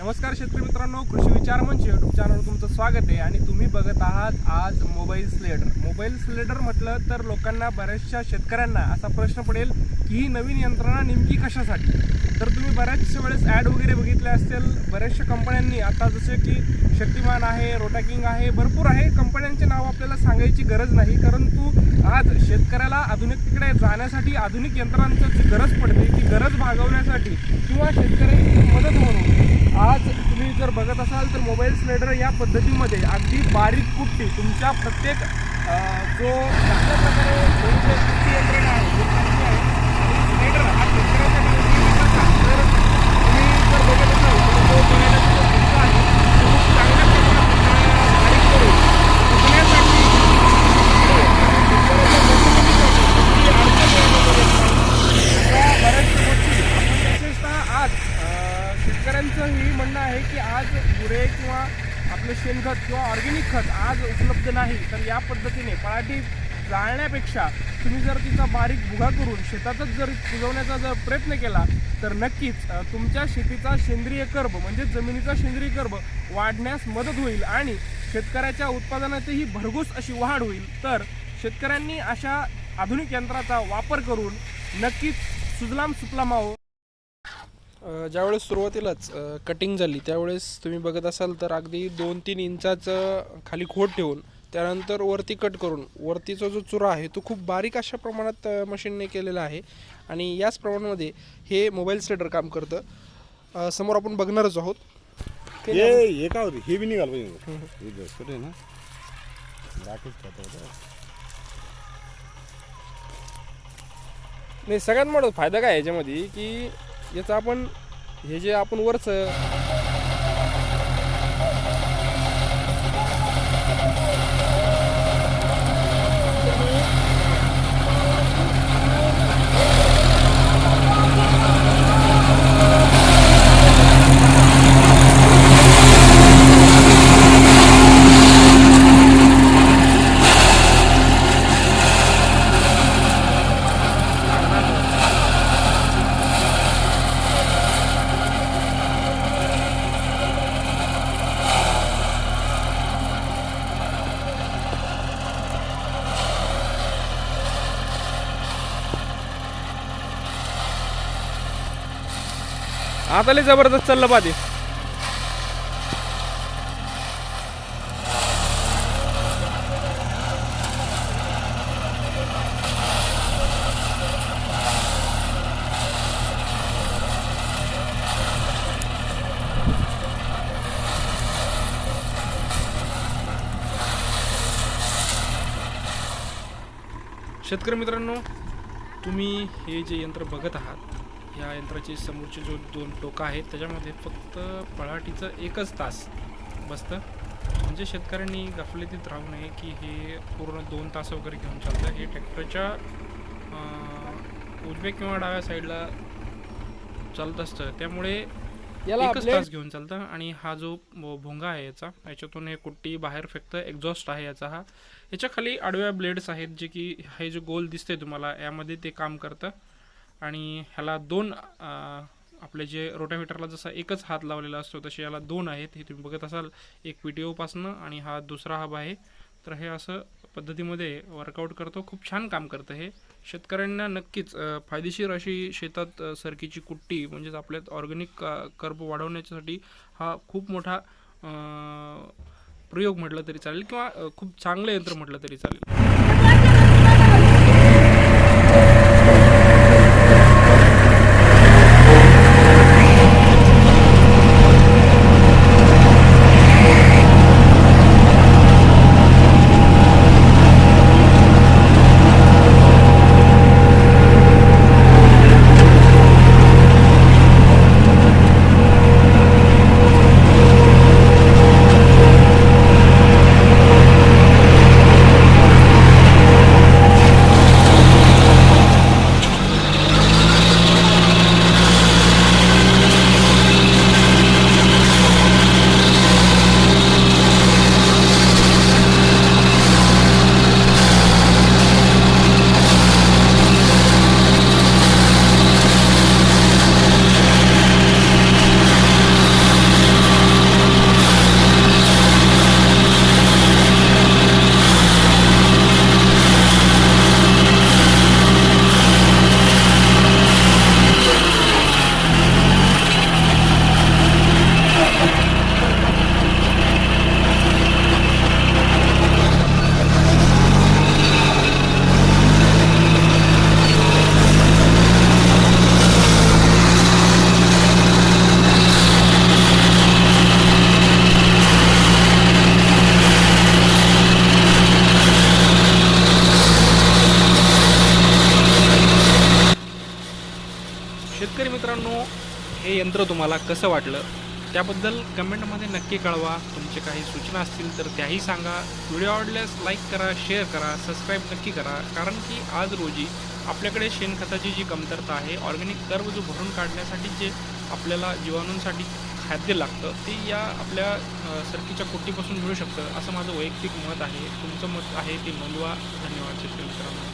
नमस्कार शेतकरी मित्रांनो कृषी विचार मंच युट्यूब चॅनलवर तुमचं स्वागत आहे आणि तुम्ही बघत आहात आज मोबाईल स्लेडर मोबाईल स्लेडर म्हटलं तर लोकांना बऱ्याचशा शेतकऱ्यांना असा प्रश्न पडेल की ही नवीन यंत्रणा नेमकी कशासाठी? तर तुम्ही बऱ्याचशा वेळेस ॲड वगैरे बघितल्या असतील. बऱ्याचशा कंपन्यांनी आता जसे की शक्तिमान आहे रोटाकिंग आहे भरपूर आहे. कंपन्यांचे नाव आपल्याला सांगायची गरज नाही. परंतु आज शेतकऱ्याला आधुनिकतेकडे जाण्यासाठी आधुनिक यंत्रांचं जी गरज पडते ती गरज भागवण्यासाठी किंवा शेतकऱ्यांची मदत म्हणून आज तुम्ही जर बघत असाल तर मोबाईल स्लेडर या पद्धतीमध्ये अगदी बारीक कुट्टी तुमच्या प्रत्येक जो चांगल्या प्रकारे कुट्टी यंत्रणा आहे स्लेडर हा शेतकऱ्याच्या तर तुम्ही जर बघत असाल तर तो बघायला जो खर्च आहे तो खूप चांगल्या प्रकारे आपल्याला बारीक करून विकण्यासाठी शेतकऱ्याच्या मदतीसाठी कुठली अडचण यायला मदत नाही. अशा बऱ्याचशा गोष्टी आपण विशेषतः आज अं, शेतकऱ्यांचं हे म्हणणं आहे की आज गुरे किंवा आपलं शेणखत किंवा ऑर्गेनिक खत आज उपलब्ध नाही तर या पद्धतीने पराठी जाळण्यापेक्षा तुम्ही जर तिचा बारीक भुगा करून शेतातच जर कुजवण्याचा जर प्रयत्न केला तर नक्कीच तुमच्या शेतीचा सेंद्रिय कर्ब म्हणजे जमिनीचा सेंद्रिय कर्ब वाढण्यास मदत होईल आणि शेतकऱ्याच्या उत्पादनातही भरघोस अशी वाढ होईल. तर शेतकऱ्यांनी अशा आधुनिक यंत्राचा वापर करून नक्कीच सुजलाम सुफलामावं ज्यावेळेस सुरुवातीलाच कटिंग झाली त्यावेळेस तुम्ही बघत असाल तर अगदी दोन तीन इंचाचं खाली खोड ठेवून त्यानंतर वरती कट करून वरतीचा जो चुरा आहे तो खूप बारीक अशा प्रमाणात मशीनने केलेला आहे. आणि याच प्रमाणामध्ये हे मोबाईल स्लेडर काम करतं. समोर आपण बघणारच आहोत. हे हे काय होते? हे बी निघाल पाहिजे. हे ना? नाही सगळ्यात मोठा फायदा काय आहे याच्यामध्ये? की याचं आपण हे जे आपण वरचं आता लय जबरदस्त चाललं पाहिजे शेतकरी मित्रांनो तुम्ही हे जे यंत्र बघत आहात या यंत्राचे समोरचे जो दोन टोकं आहेत त्याच्यामध्ये फक्त पळाटीचं एकच तास बसतं. म्हणजे शेतकऱ्यांनी गफलतीत राहू नये की हे पूर्ण दोन तास वगैरे घेऊन चालतं. हे ट्रॅक्टरच्या अं, उजव्या किंवा डाव्या साईडला चालत असतं. त्यामुळे एकच तास घेऊन चालतं आणि हा जो भोंगा आहे याचा याच्यातून हे कुट्टी बाहेर फेकतं. एक्झॉस्ट आहे याचा हा. याच्या खाली आडव्या ब्लेड्स आहेत जे की हे जे गोल दिसते तुम्हाला यामध्ये ते काम करतं. आणि ह्याला दोन आपले जे रोटाव्हेटरला जसा एकच हात लावलेला असतो तसे याला दोन आहेत. हे तुम्ही बघत असाल एक पी टी ओपासनं आणि हा दुसरा हब आहे. तर हे असं पद्धतीमध्ये वर्कआउट करतो. खूप छान काम करतं हे. शेतकऱ्यांना नक्कीच फायदेशीर अशी शेतात सरकीची कुट्टी म्हणजेच आपल्यात ऑर्गॅनिक कर्ब वाढवण्यासाठी हा खूप मोठा प्रयोग म्हटलं तरी चालेल किंवा खूप चांगलं यंत्र म्हटलं तरी चालेल. यंत्र तुम्हाला कसं वाटलं त्याबद्दल कमेंटमध्ये नक्की कळवा. तुमचे काही सूचना असतील तर त्याही सांगा. व्हिडिओ आवडल्यास लाईक करा शेअर करा सबस्क्राईब नक्की करा. कारण की आज रोजी आपल्याकडे शेणखताची जी कमतरता आहे ऑर्गॅनिक कर्व जो भरून काढण्यासाठी जे आपल्याला जीवाणूंसाठी खाद्य लागतं ते या आपल्या सरकीच्या कोटीपासून मिळू शकतं असं माझं वैयक्तिक मत आहे. तुमचं मत आहे ते नोंदवा. धन्यवाद. शेतकरी मित्रांनो.